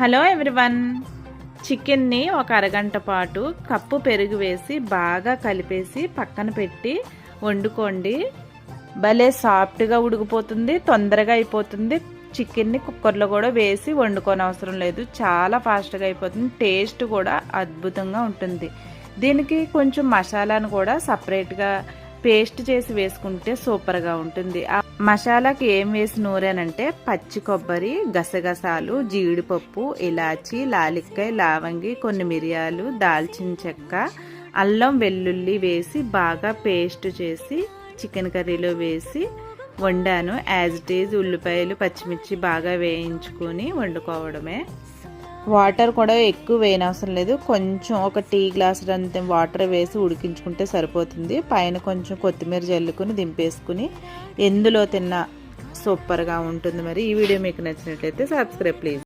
Hello everyone. చికెన్ని ఒక అరగంట పాటు కప్పు పెరుగు వేసి బాగా కలిపేసి పక్కన పెట్టి వండుకోండి. భలే సాఫ్ట్గా ఉడికిపోతుంది తొందరగా అయిపోతుంది. చికెన్ని కుక్కర్లో కూడా వేసి వండుకోని అవసరం లేదు. చాలా ఫాస్ట్గా అయిపోతుంది. టేస్ట్ కూడా అద్భుతంగా ఉంటుంది. దీనికి కొంచెం మసాలాను కూడా సపరేట్గా పేస్ట్ చేసి వేసుకుంటే సూపర్గా ఉంటుంది. ఆ మసాలాకి ఏం వేసి నూరానంటే పచ్చి కొబ్బరి గసగసాలు జీడిపప్పు ఇలాచి లాలిక్కాయ లావంగి కొన్ని మిరియాలు దాల్చిన చెక్క అల్లం వెల్లుల్లి వేసి బాగా పేస్ట్ చేసి చికెన్ కర్రీలో వేసి వండాను. యాజ్ ఇట్ ఈజ్ ఉల్లిపాయలు పచ్చిమిర్చి బాగా వేయించుకొని వండుకోవడమే. వాటర్ కూడా ఎక్కువ వేయనవసరం లేదు. కొంచెం ఒక టీ గ్లాస్ అంత వాటర్ వేసి ఉడికించుకుంటే సరిపోతుంది. పైన కొంచెం కొత్తిమీర జల్లుకుని దింపేసుకుని ఎందులో తిన్నా సూపర్గా ఉంటుంది మరి. ఈ వీడియో మీకు నచ్చినట్లయితే సబ్స్క్రైబ్ ప్లీజ్.